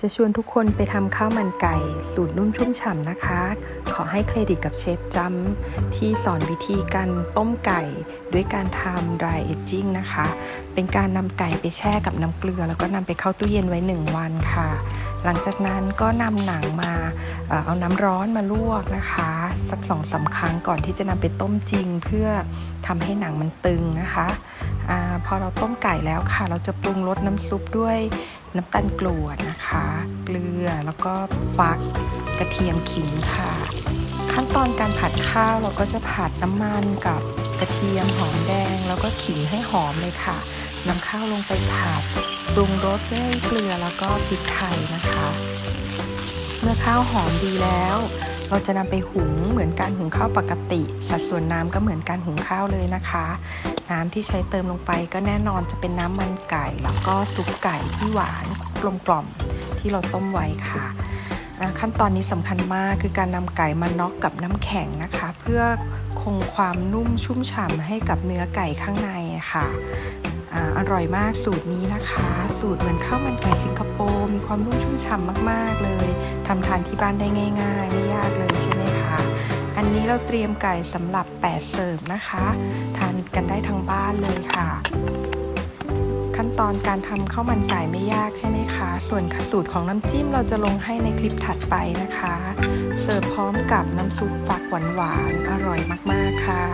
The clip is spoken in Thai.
จะชวนทุกคนไปทำข้าวมันไก่ สูตรนุ่มชุ่มฉ่ำนะคะ ขอให้เครดิตกับเชฟจำที่สอนวิธีการต้มไก่ ด้วยการทำ dry aging นะคะ เป็นการนำไก่ไปแช่กับน้ำเกลือ แล้วก็นำไปเข้าตู้เย็นไว้ 1 วันค่ะ หลังจากนั้นก็นำหนังมาเอ่อเอาน้ำร้อนมาลวกนะคะ สักสองสาครั้งก่อนที่จะนำไปต้มจริง เพื่อทำให้หนังมันตึงนะคะ อพอเราต้มไก่แล้วค่ะ เราจะปรุงรสน้ำซุปด้วยน้ำตาลกรวดนะคะ เกลือแล้วก็ฟักกระเทียมขิงค่ะ ขั้นตอนการผัดข้าวเราก็จะผัดน้ำมันกับกระเทียมหอมแดง แล้วก็ขิงให้หอมเลยค่ะนำข้าวลงไปผัดปรุงรสด้วยเกลือแล้วก็พริกไทยนะคะ เมื่อข้าวหอมดีแล้ว เราจะนำไปหุงเหมือนการหุงข้าวปกติ สัดส่วนน้ำก็เหมือนการหุงข้าวเลยนะคะ น้ำที่ใช้เติมลงไปก็แน่นอนจะเป็นน้ำมันไก่ แล้วก็ซุปไก่ที่หวานกลมกล่อมที่เราต้มไว้ค่ะขั้นตอนนี้สำคัญมากคือการนำไก่มาน็อกกับน้ำแข็งนะคะ เพื่อคงความนุ่มชุ่มฉ่ำให้กับเนื้อไก่ข้างในค่ะออร่อยมากสูตรนี้นะคะ สูตรเหมือนข้าวมันไก่สิงคโปร์ มีความนุ่มชุ่มฉ่ำมากๆเลย ทำทานที่บ้านได้ง่าย ๆ ไม่ยากเลยใช่ไหมคะ อันนี้เราเตรียมไก่สำหรับ 8 เสิร์ฟนะคะ ทานกันได้ทั้งบ้านเลยค่ะ ขั้นตอนการทำข้าวมันไก่ไม่ยากใช่ไหมคะ ส่วนสูตรของน้ำจิ้มเราจะลงให้ในคลิปถัดไปนะคะ เสิร์ฟพร้อมกับน้ำซุปฟักหวานๆอร่อยมากๆค่ะ